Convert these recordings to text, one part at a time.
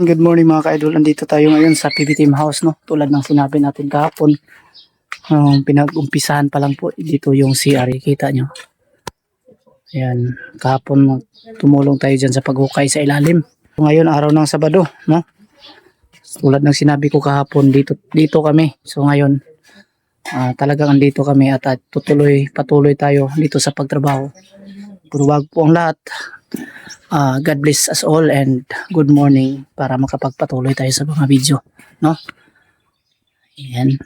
Good morning mga ka-idol. Andito tayo ngayon sa PB Team House, no? Tulad ng sinabi natin kahapon. Um, pinag-umpisahan pa lang po dito yung CR. Kita nyo. Ayan. Kahapon tumulong tayo dyan sa paghukay sa ilalim. Ngayon araw ng Sabado, no? Tulad ng sinabi ko kahapon, dito, dito kami. So ngayon, ah, talagang andito kami at, at tutuloy, patuloy tayo dito sa pagtrabaho. Pero wag po ang lahat. Ah, God bless us all and good morning para makapagpatuloy tayo sa mga video, no? Ayan.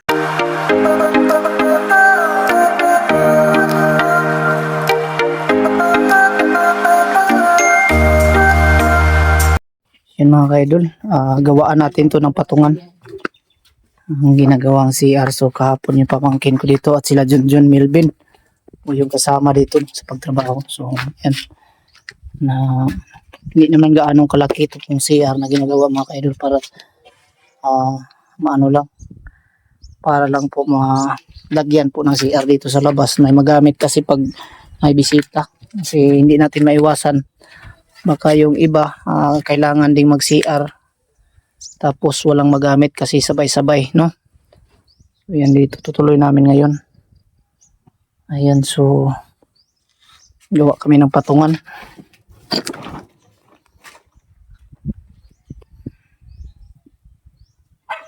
Yan mga ka-idol, ah, gawaan natin to ng patungan. Ang ginagawang CR so kahapon yung pamangkin ko dito at sila Junjun Milvin o yung kasama dito sa pagtrabaho. So, yan. Na hindi naman gaanong kalaki ito yung CR na ginagawa mga ka-idol para ah maano lang. Para lang po malagyan po ng CR dito sa labas. Na magamit kasi pag may bisita. Kasi hindi natin maiwasan. Baka yung iba ah, kailangan ding mag CR tapos walang magamit kasi sabay-sabay no? So yan dito. Tutuloy namin ngayon ayan so gawa kami ng patungan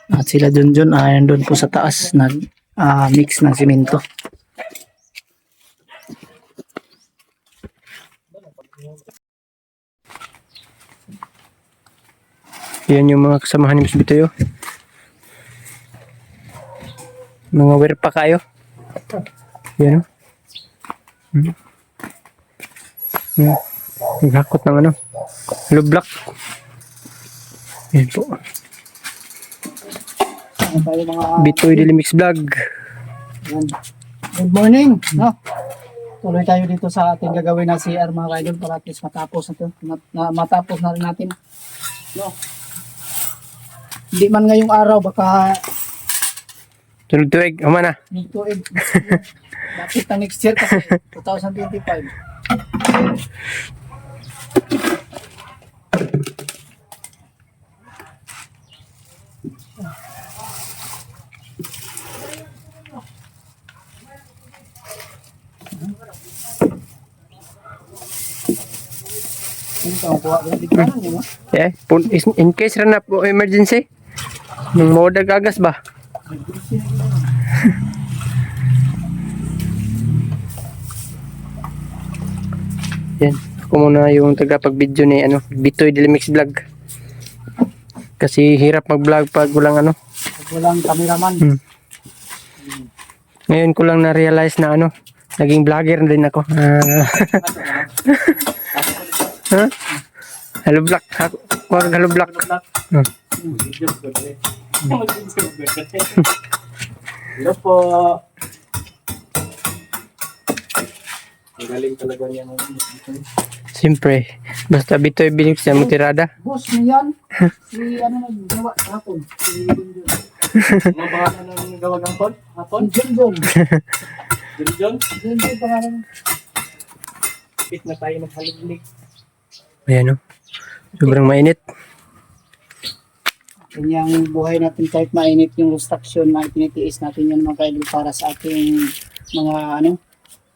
At sila dun dun, ah, doon po sa taas, nag ah, mix ng simento. Yan yung mga kasamahan ni Miss Bitoyo. Mga wear pa kayo. Yan o. Hmm. Yan. Naghakot ng ano. Lublak. Yan po. Mga Bitoy Dilimix Vlog. Good morning. No? Tuloy tayo dito sa ating gagawin na CR mga kaidol para at least matapos na. Mat- na matapos na rin natin. No? Hindi man ngayong araw baka Tulog tuwig. Ama na. end. Dapat na next year kasi 2025. Ano ka kuha ko dito lang mo? Eh, in case rin na po emergency. Nung modag agas ba? Yan. Ako muna yung tagapag-video ni ano, Bitoy Dilimix Vlog. Kasi hirap mag-vlog pag walang ano. Pag walang cameraman. Hmm. Ngayon ko lang na-realize na ano, naging vlogger din ako. Ah. ha? Hello Black. Ako, wag Hello Black. Hmm. Hello po. Siyempre, basta Bitoy Bilimix na mutirada. Boss mo yan. Si ano naggawa hapon. Si Junjun. Ano ba ang pod? Hapon? Si Junjun. Junjun? Junjun pangalan. Bit na tayo maghaliglig. Ayan o. Sobrang mainit. Kanyang buhay natin kahit mainit yung restriction na tinitiis natin yan mga kaidol para sa ating mga ano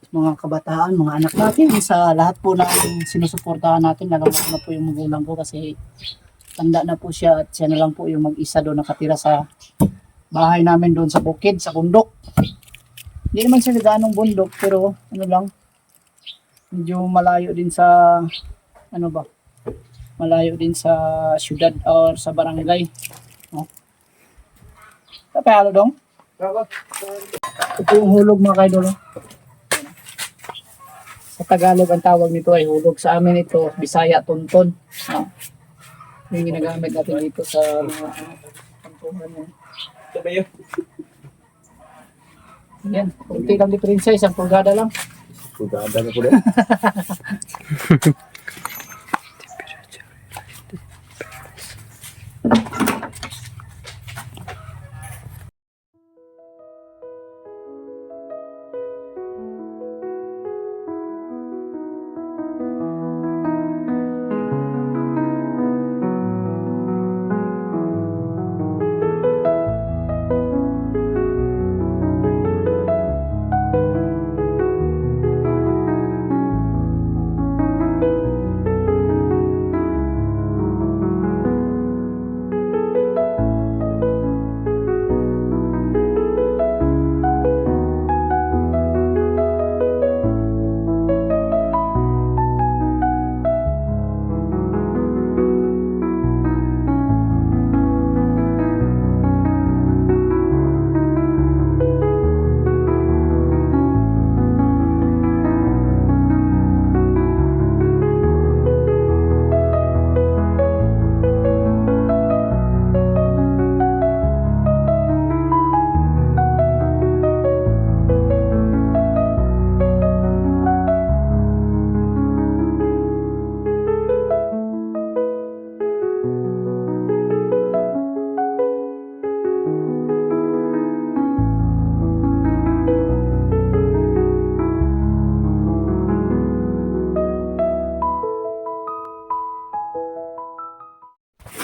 mga kabataan, mga anak natin sa lahat po ng sinusuportahan natin lalo na po yung magulang ko kasi tanda na po siya at siya na lang po yung mag-isa doon nakatira sa bahay namin doon sa bukid, sa bundok. Hindi naman siya ganong bundok pero ano lang medyo malayo din sa ano ba malayo din sa syudad or sa barangay. No? Kapalo dong. Ito yung hulog mga kaidol. Sa Tagalog ang tawag nito ay hulog. Sa amin ito, Bisaya, Tonton. No? Yung ginagamit natin dito sa mga ano, kantuhan. Ito ba yun? Yan, kunti lang diferensya, isang pulgada lang. Pagkada na po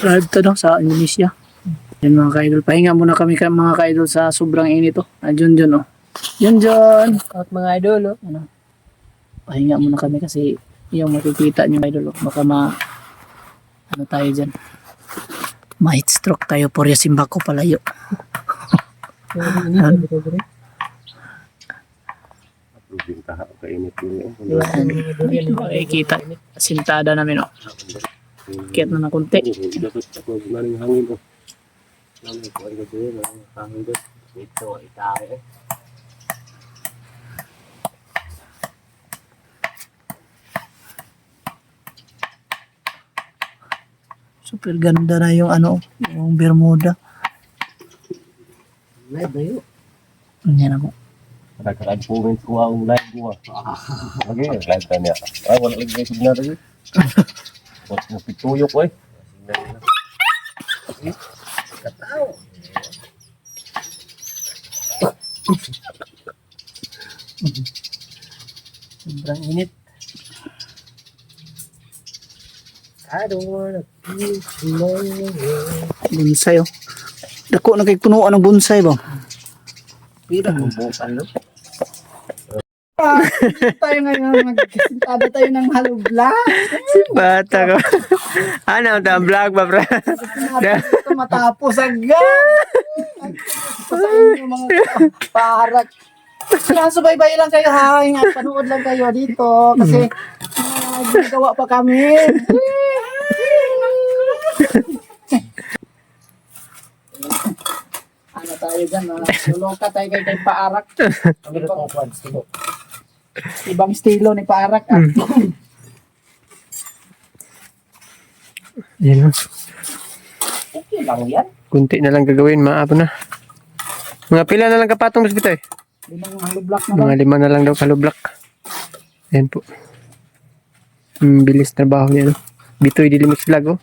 drive to no, sa Indonesia. Yan mga ka-idol. Pahinga muna kami ka, mga ka-idol sa sobrang init oh. Ah, Jun Jun oh. Jun Jun! At mga idol, oh. Ano? Pahinga muna kami kasi yung makikita nyo idol oh. Baka ma... Ano tayo dyan? Ma-heat stroke tayo por simbako palayo. Ano? Kainit yun. Yan. Makikita. Sintada namin oh. Kiyat na ng konti. Dapat ako maring hangin oh. Namin ko ay gabi na hangin doon. Ito, itae. Super ganda na yung ano, yung Bermuda. Live ba yun? Yan ako. Nagkaraan po rin ko ang live ko. Lagi, live ka niya. Ah, wala lagi kayo signal Wala mo pituyok eh. Sobrang init. I don't wanna be alone. Bonsai oh. Dako na kay punuan ng bonsai ba? Pira kung bukan, no? Tayo ngayon, magkasintada tayo ng halubla. Bata ko. ano, ta vlog ba, bro? Ito matapos agad. Ito sa inyo mga parak. Kaya subaybay lang kayo ha. Nga, panood lang kayo dito. Kasi uh, ginagawa pa kami. ano tayo dyan? Uh, Luloka tayo kay, kay Paarak. Ibang estilo ni Paarak. Ah. Yan, no? Okay lang yan. Kunti na lang gagawin, maabo na. Mga pila na lang kapatong mas bitoy. Limang halublock na lang. Mga lima na lang daw kalublak. Ayan po. Hmm, bilis trabaho niya, no? Bitoy Dilimix Vlog, oh.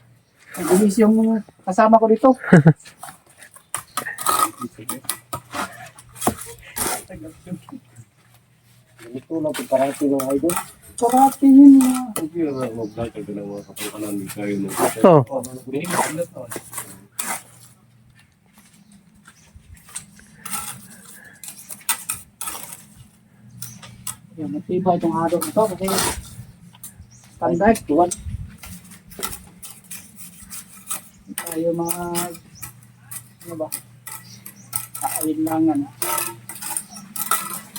Ang bilis yung kasama ko dito. Ito lang po parang ng idol. Parati yun. ah. Hindi na mag-vlog kayo ng mga kapangkalan ni kayo ng Oh, Yan, matibay itong araw na to kasi standard, tuwan. Tayo mga, ano ba, kaawin lang yan.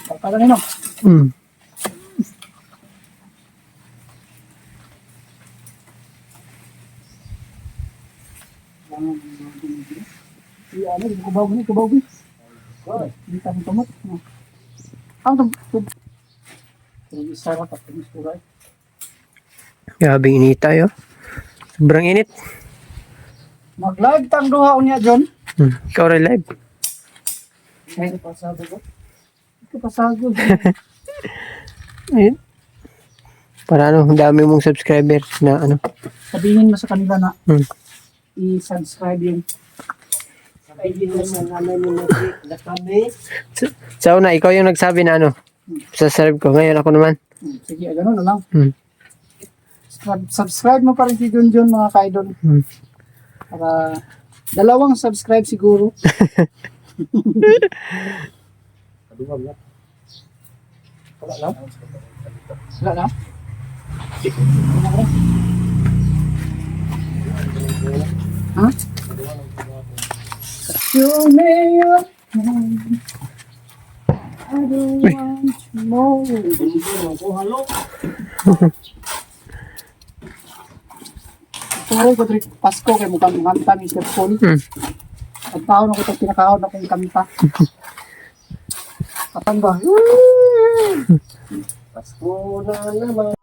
Pagkala nino, hmm. Si ano, yung kubaw ni, kubaw ni. Hindi tayo tumot. Ang tum, tum. Yung isa lang tapos kulay. Grabe init tayo. Sobrang init. Mag-live tang duha niya, John. Hmm. Ikaw rin live. Ay, pasado ko. Ito pasado. Ayun. Para ano, dami mong subscriber na ano. Sabihin mo sa kanila na Hmm. i-subscribe yung Sabihin mo sa namin mo na kami. So na, ikaw yung nagsabi na ano. Subscribe ko. Ngayon ako naman. Hmm, Sige, gano'n na lang. Hmm. Subscribe, subscribe mo pa rin si Junjun mga kaidol. Hmm. Para dalawang subscribe siguro. Kaduwag na. Wala na? Wala na? Ha? You may have I don't want more. Tuloy ko dito Pasko kay mukhang kanta ni Sir Paul. Hmm. Pagkaon ako itong pinakaon akong kanta. Katang ba? Pasko na naman.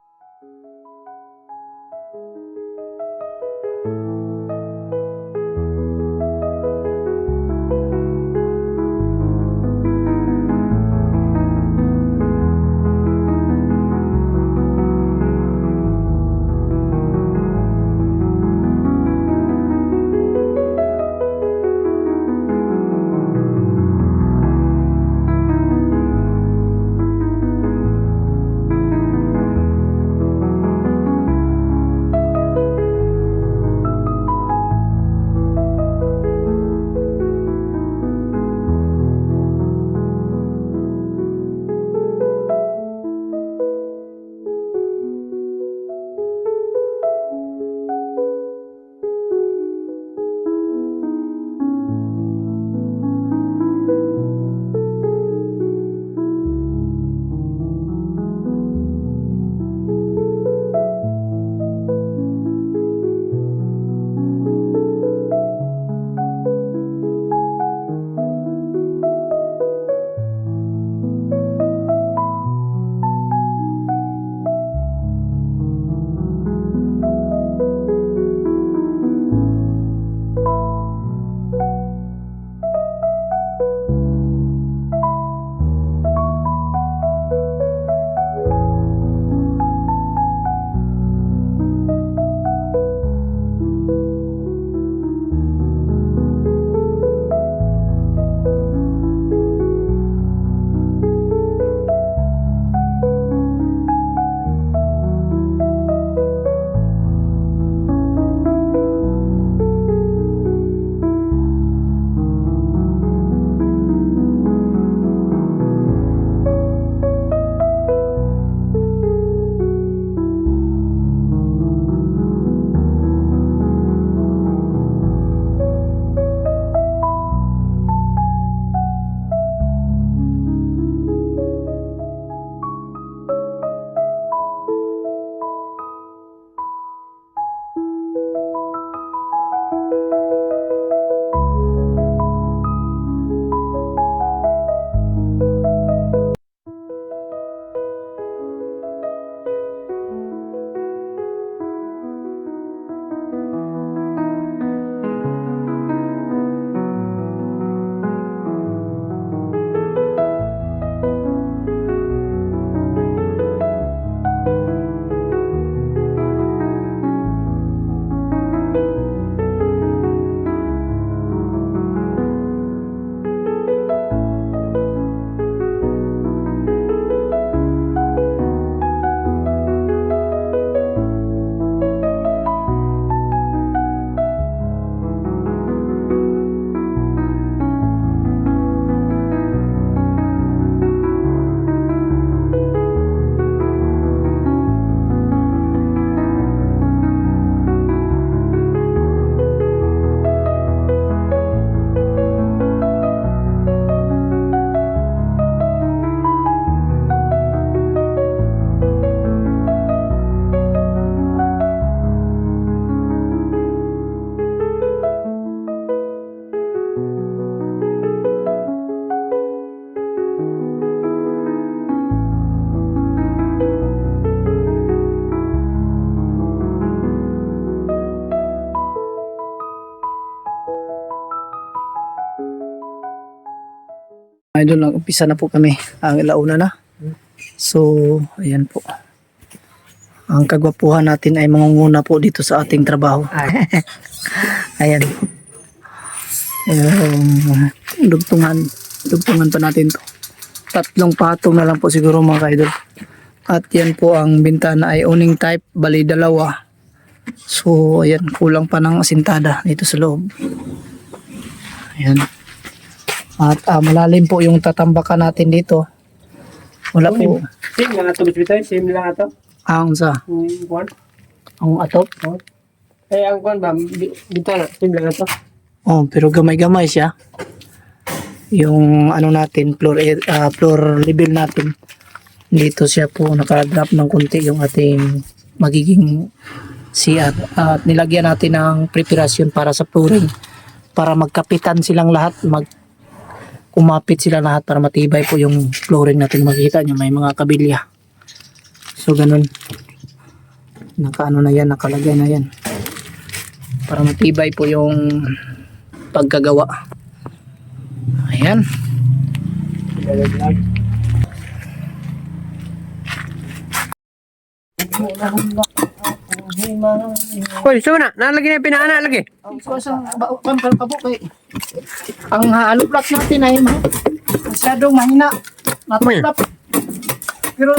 Idol, nag-umpisa na po kami. Ang ilauna na. So, ayan po. Ang kagwapuhan natin ay mangunguna po dito sa ating trabaho. ayan. Yung dugtungan. Dugtungan pa natin to. Tatlong patong na lang po siguro mga kaidol. At yan po ang bintana ay owning type, bali dalawa. So, ayan, kulang pa ng asintada dito sa loob. Ayan. At ah, malalim po yung tatambakan natin dito. Wala po Same lang ato bitaw, same lang ato. ang sa Ang kuan. ang atop. Eh ang kuan ba bi- na, same lang ato. Oh, pero gamay-gamay siya. Yung ano natin, floor, air- ah, floor level natin. Dito siya po nakadrop ng konti yung ating magiging CR. At nilagyan natin ng preparasyon para sa flooring. Para magkapitan silang lahat, mag kumapit sila lahat para matibay po yung flooring natin. Makikita nyo, may mga kabilya. So, ganun. Nakaano na yan, nakalagay na yan. Para matibay po yung pagkagawa. Ayan. Hoy, so na, nalagi na yung pinaana lagi. Ang kusang kan kabuk kay ang halo block natin ay ma- masyadong mahina. Natuklap. Pero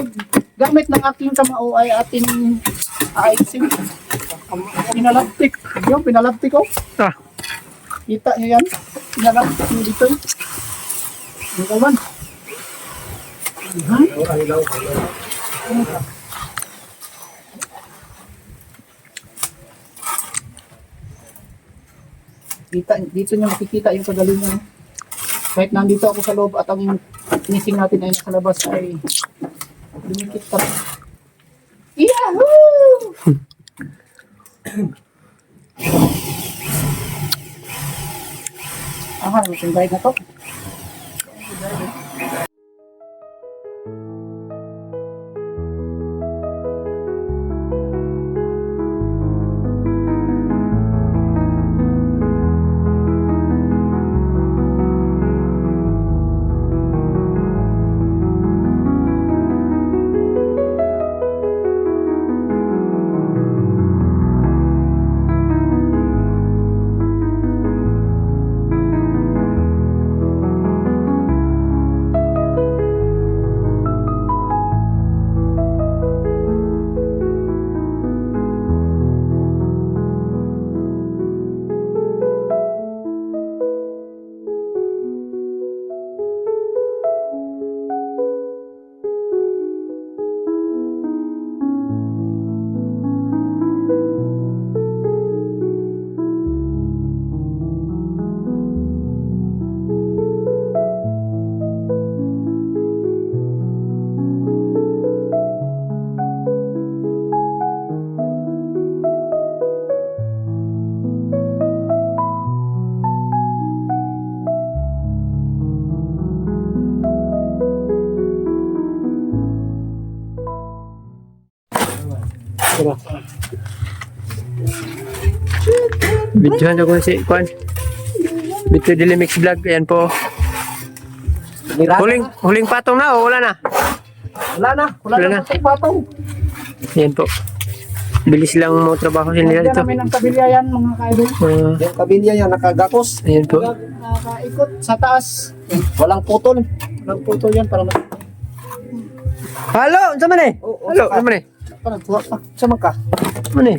gamit ng aking kamao ay ating aayusin. Pinalaptik. Yung pinalaptik ko. Ah, Kita niyo yan? Pinalaptik niyo dito. Yung kawan. Kita, dito niyo makikita yung kagalingan. Kahit nandito ako sa loob at ang finishing natin ay nasa labas ay dumikit pa. Yahoo! Aha, yung guide na to. Videohan ako si kuan. Bito Dilimix vlog, ayan po. Huling, huling patong na o wala na? Wala na, wala, Wala na. na. patong. Ayan po. Bilis lang mo trabaho sila Nandiyan dito. namin ang kabilya yan mga kaidol. Uh, Yung kabilya yan, nakagakos. ayan po. Naka- Nakaikot sa taas. Walang putol. Walang putol yan para ma- Halo, unsa man eh? Halo, unsa man eh? para tuwa pa. Sama ka. Unsa man eh?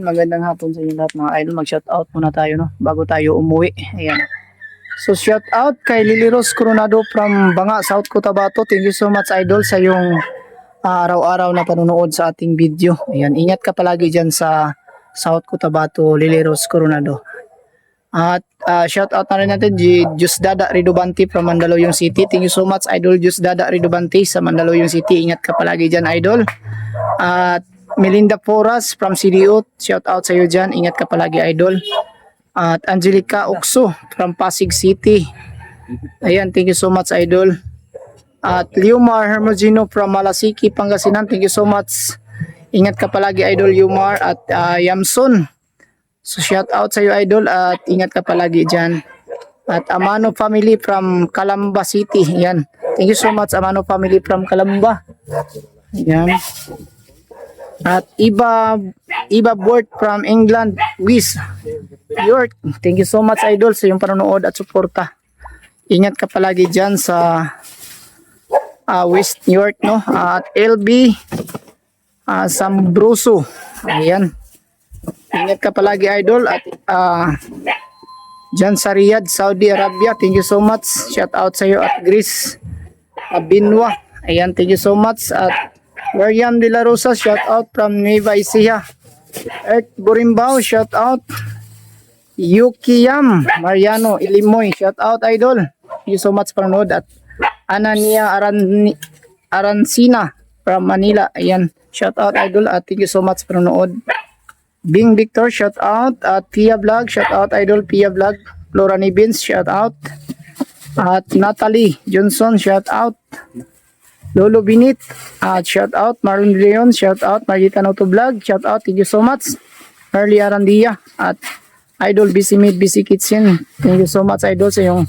Magandang hapon sa inyo lahat mga idol. Mag-shoutout muna tayo no bago tayo umuwi. Ayan. So shoutout kay Lily Rose Coronado from Banga, South Cotabato. Thank you so much idol sa yung ah, araw-araw na panonood sa ating video. Ayan, ingat ka palagi diyan sa South Cotabato, Lily Rose Coronado. At uh, shoutout na rin natin G- Jus Dada Ridobanti from Mandaluyong City. Thank you so much idol Jus Dada Ridobanti sa Mandaluyong City. Ingat ka palagi diyan idol. At Melinda Poras from CDO, shout out sa iyo dyan. Ingat ka palagi, idol. At Angelica Okso from Pasig City. Ayan, thank you so much, idol. At Liumar Hermogino from Malasiki, Pangasinan. Thank you so much. Ingat ka palagi, idol Liumar. At ah, Yamson. So, shout out sa iyo, idol. At ingat ka palagi dyan. At Amano family from Calamba City. Ayan. Thank you so much, Amano family from Calamba. Ayan. At Iba Iba Board from England, Wiz York. Thank you so much idol sa iyong panonood at suporta. Ingat ka palagi diyan sa ah, West York no. At LB uh, Sambroso. Ayan. Ingat ka palagi idol at ah Diyan sa Riyadh, Saudi Arabia. Thank you so much. Shout out sa iyo at Grace Abinwa. Ayan, thank you so much. At Mariam De La Rosa, shout out from Nueva Ecija. Earth Burimbao, shout out. Yukiyam Mariano Ilimoy, shout out idol. Thank you so much for nod at Anania Aran Arancina from Manila. Ayan, shout out idol at thank you so much for nod. Bing Victor, shout out. At Pia Vlog, shout out idol Pia Vlog. Flora Nibins, shout out. At Natalie Johnson, shout out. Lolo Binit, at shout out. Marlon Leon, shout out. Margita Noto Vlog, shout out. Thank you so much. Early Arandia, at Idol Busy Meat, Busy Kitchen. Thank you so much, Idol, sa yung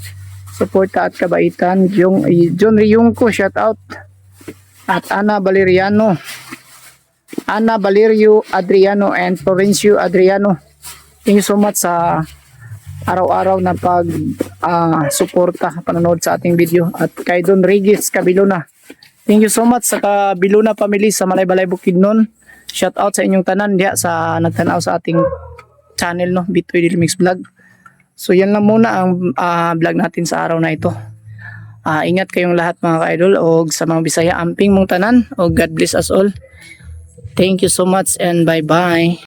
suporta at kabaitan. Yung, John Riyungko, shout out. At Ana Valeriano, Ana Valerio Adriano and Florencio Adriano. Thank you so much sa araw-araw na pag ah, suporta panonood sa ating video at kay Don Regis Kabilona. Thank you so much sa Kabilona family sa Malaybalay Bukidnon. Shout out sa inyong tanan diha sa nagtanaw sa ating channel no Bitoy Daily Mix Vlog. So yan lang muna ang ah, vlog natin sa araw na ito. Ah, ingat kayong lahat mga ka-idol o sa mga Bisaya amping mong tanan o God bless us all. Thank you so much and bye-bye.